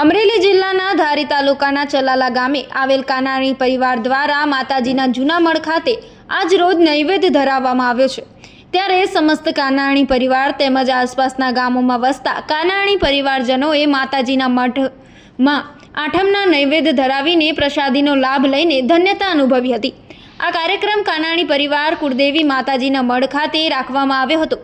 અમરેલી જિલ્લાના ધારી તાલુકાના ચલાલા ગામે આવેલ કાનાણી પરિવાર દ્વારા માતાજીના જૂના મઢ ખાતે આજ રોજ નૈવેદ્ય ધરાવવામાં આવ્યો છે. ત્યારે સમસ્ત કાનાણી પરિવાર તેમજ આસપાસના ગામોમાં વસતા કાનાણી પરિવારજનોએ માતાજીના મઠમાં આઠમના નૈવેદ્ય ધરાવીને પ્રસાદીનો લાભ લઈને ધન્યતા અનુભવી હતી. આ કાર્યક્રમ કાનાણી પરિવાર કુળદેવી માતાજીના મઢ ખાતે રાખવામાં આવ્યો હતો.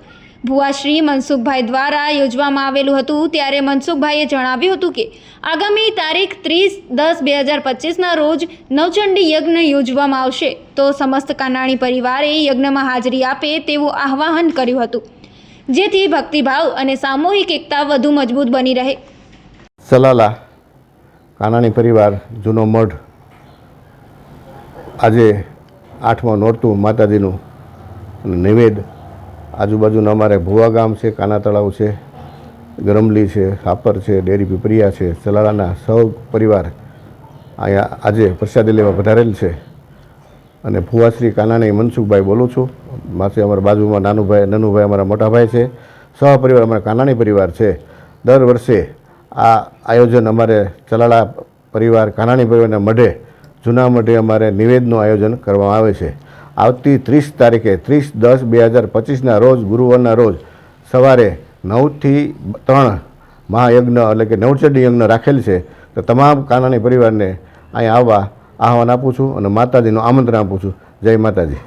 ભુવાશ્રી મનસુખભાઈ દ્વારા યોજવામાં આવેલું હતું. ત્યારે મનસુખભાઈએ જણાવ્યું હતું કે, આગામી તારીખ ત્રીસ દસ બે હજાર પચીસના રોજ નવચંડી યજ્ઞ યોજવામાં આવશે. તો સમસ્ત કાનાણી પરિવારે યજ્ઞમાં હાજરી આપે તેવું આહ્વાન કર્યું હતું. જેથી ભક્તિભાવ અને સામૂહિક એકતા વધુ મજબૂત બની રહે. સલાલા, કાનાણી પરિવાર, જૂનો મઢ. આજે આઠમાં નોરતું માતાજીનું નૈવેદ આજુબાજુના અમારે ભુવા ગામ છે કાના તળાવ છે, ગરમલી છે, સાપર છે, ડેરી પીપરિયા છે સલાલાના સૌ પરિવાર અહીંયા આજે પ્રસાદી લેવા વધારેલ છે. અને ભુવાશ્રી કાનાણી મનસુખભાઈ બોલું છું. માસે અમારા બાજુમાં, નાનુભાઈ, નનુભાઈ અમારા મોટાભાઈ છે છે. સહપરિવાર અમારા કાનાણી પરિવાર છે. દર વર્ષે આ આયોજન અમારે ચલાળા પરિવાર કાનાણી પરિવારના મઢે, જૂના મઢે અમારે નિવેદનું આયોજન કરવામાં આવે છે. આવતી ત્રીસ તારીખે, ત્રીસ દસ બે હજાર પચીસના રોજ, ગુરુવારના રોજ સવારે નવથી ત્રણ મહાયજ્ઞ એટલે કે નવચંડી યજ્ઞ રાખેલ છે. તો તમામ કાનાની પરિવારને અહીંયા આવવા આહવાન આપું છું અને માતાજીનું આમંત્રણ આપું છું. જય માતાજી.